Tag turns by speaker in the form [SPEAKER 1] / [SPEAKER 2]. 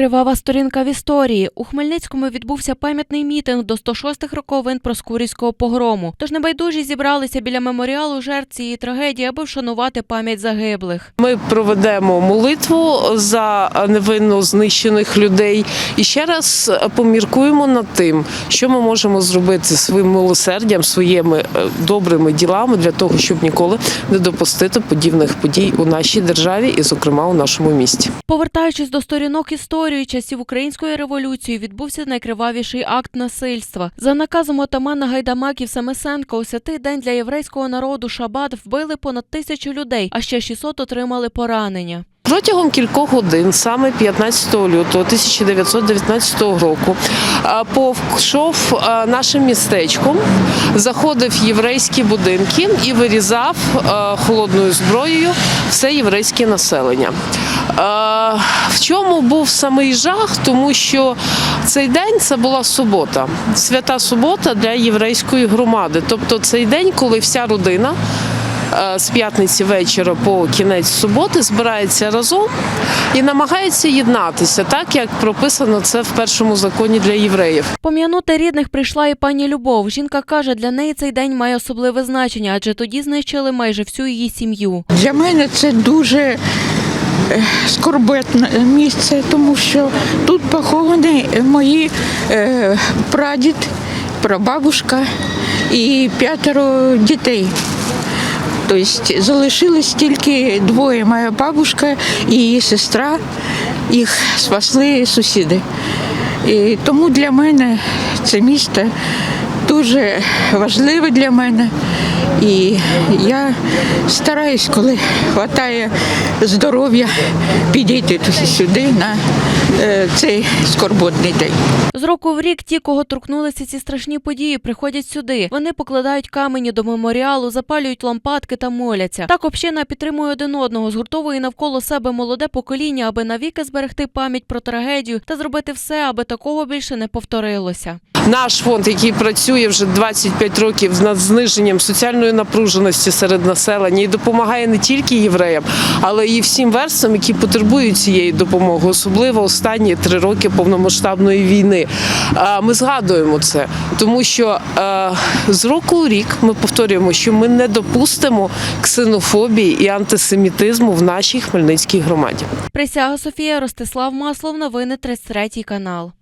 [SPEAKER 1] Кривава сторінка в історії. У Хмельницькому відбувся пам'ятний мітинг до 106-х роковин Проскурівського погрому. Тож небайдужі зібралися біля меморіалу жертв цієї трагедії, аби вшанувати пам'ять загиблих.
[SPEAKER 2] Ми проведемо молитву за невинно знищених людей і ще раз поміркуємо над тим, що ми можемо зробити своїм милосердям, своїми е, добрими ділами для того, щоб ніколи не допустити подібних подій у нашій державі і, зокрема, у нашому місті.
[SPEAKER 1] Повертаючись до сторінок історії часів української революції, відбувся найкривавіший акт насильства. За наказом отамана Гайдамаків Семисенка у святий день для єврейського народу Шабат вбили понад тисячу людей, а ще 600 отримали поранення.
[SPEAKER 2] Протягом кількох годин, саме 15 лютого 1919 року, а, повшов нашим містечком, заходив в єврейські будинки і вирізав холодною зброєю все єврейське населення. В чому був самий жах? Тому що цей день це була субота, свята субота для єврейської громади. Тобто цей день, коли вся родина е, з п'ятниці вечора по кінець суботи збирається разом і намагається єднатися, так як прописано це в першому законі для євреїв.
[SPEAKER 1] Пом'янути рідних прийшла і пані Любов. Жінка каже, для неї цей день має особливе значення, адже тоді знищили майже всю її сім'ю.
[SPEAKER 3] Для мене це дуже е, скорботне місце, тому що тут поховані мої е, прадід, прабабушка і п'ятеро дітей. Тобто залишились тільки двоє, моя бабушка і її сестра, їх спасли сусіди. І тому для мене це місто дуже важливе для мене. І я стараюсь, коли вистачає здоров'я, підійти сюди на цей скорботний день.
[SPEAKER 1] З року в рік ті, кого торкнулися ці страшні події, приходять сюди. Вони покладають камені до меморіалу, запалюють лампадки та моляться. Так община підтримує один одного, згуртовує навколо себе молоде покоління, аби навіки зберегти пам'ять про трагедію та зробити все, аби такого більше не повторилося.
[SPEAKER 2] Наш фонд, який працює вже 25 років над зниженням соціальної напруженості серед населення і допомагає не тільки євреям, але і всім верствам, які потребують цієї допомоги, особливо останні три роки повномасштабної війни. Ми згадуємо це, тому що з року у рік ми повторюємо, що ми не допустимо ксенофобії і антисемітизму в нашій Хмельницькій громаді.
[SPEAKER 1] Присяга Софія Ростислав Маслов. Новини 33 канал.